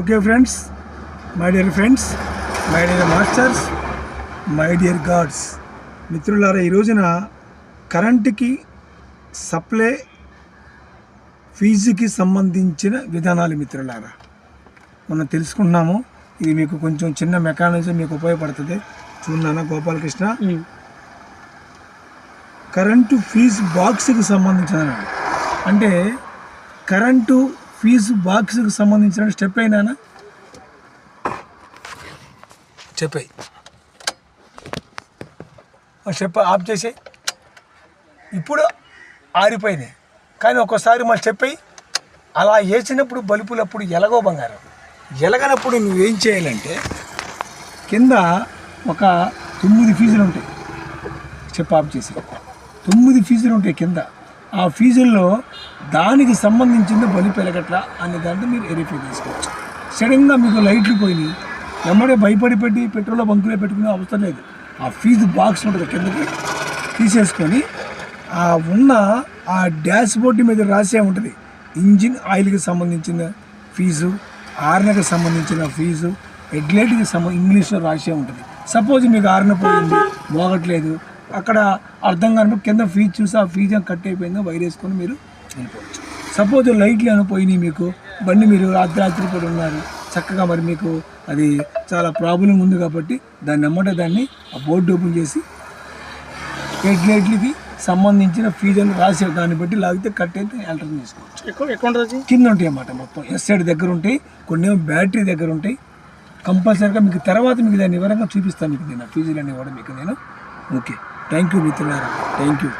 Okay friends my dear friends my dear masters my dear gods మిత్రులారా ఈ రోజున కరెంటుకి supply ఫీజుకి సంబంధించిన విధానాలు మిత్రులారా. మనం తెలుసుకుంటున్నాము ఇది మీకు కొంచెం చిన్న మెకానిజం మీకు ఉపయోగపడుతుంది. చూడన్నా గోపాలకృష్ణ? కరెంటు ఫీజు బాక్స్కి సంబంధించిన అంటే కరెంటు ఫీజు బాక్స్కి సంబంధించిన స్టెప్ అయినా చెప్పాయి స్టెప్ ఆఫ్ చేసి. ఇప్పుడు ఆరిపోయినాయి. కానీ ఒక్కోసారి మా స్టెప్ అయ్యి అలా వేసినప్పుడు బలుపులప్పుడు ఎలగో బంగారం. ఎలగనప్పుడు నువ్వేం చేయాలంటే కింద ఒక తొమ్మిది ఫీజులు ఉంటాయి. స్టెప్ ఆఫ్ చేసి. తొమ్మిది ఫీజులు ఉంటాయి కింద. ఆ ఫీజుల్లో దానికి సంబంధించిన బలి పెరగట్ల అనే దాంట్లో మీరు వెరిఫై చేసుకోవచ్చు. సడన్గా మీకు లైట్లు పోయినాయి. ఎమ్మడే భయపడి పెట్టి పెట్రోల్ బంకులో పెట్టుకునే అవసరం లేదు. ఆ ఫీజు బాక్స్ ఉంటుంది కిందకి తీసేసుకొని ఆ ఉన్న ఆ డాష్ బోర్డు మీద రాసే ఉంటుంది. ఇంజిన్ ఆయిల్కి సంబంధించిన ఫీజు ఆర్నకి సంబంధించిన ఫీజు హెడ్లైట్కి సంబంధ ఇంగ్లీష్లో రాసే ఉంటుంది. సపోజ్ మీకు ఆర్న పోయింది మోగట్లేదు అక్కడ అర్థం కానప్పుడు కింద ఫీజు చూసి ఆ ఫీజు కట్ అయిపోయిందో వైర్ వేసుకొని మీరు వెళ్ళిపోవచ్చు. సపోజ్ లైట్లు ఏమైనా పోయినాయి మీకు బండి మీరు రాత్రి రాత్రి కూడా ఉన్నారు చక్కగా మరి మీకు అది చాలా ప్రాబ్లం ఉంది కాబట్టి దాన్ని నమ్మటే దాన్ని ఆ బోర్డు ఓపెన్ చేసి హెడ్ లైట్లకి సంబంధించిన ఫీజులు రాసే దాన్ని బట్టి లాగితే కట్ అయితే ఎంటర్ చేసుకోవచ్చు. కింద ఉంటాయి అన్నమాట మొత్తం. ఎస్ సైడ్ దగ్గర ఉంటాయి కొన్ని ఏమో బ్యాటరీ దగ్గర ఉంటాయి. కంపల్సరీగా మీకు తర్వాత మీకు దాన్ని వివరంగా చూపిస్తాను మీకు నేను ఫీజులు అనేవి కూడా మీకు నేను. Okay థ్యాంక్ యూ మిత్రులారా థ్యాంక్ యూ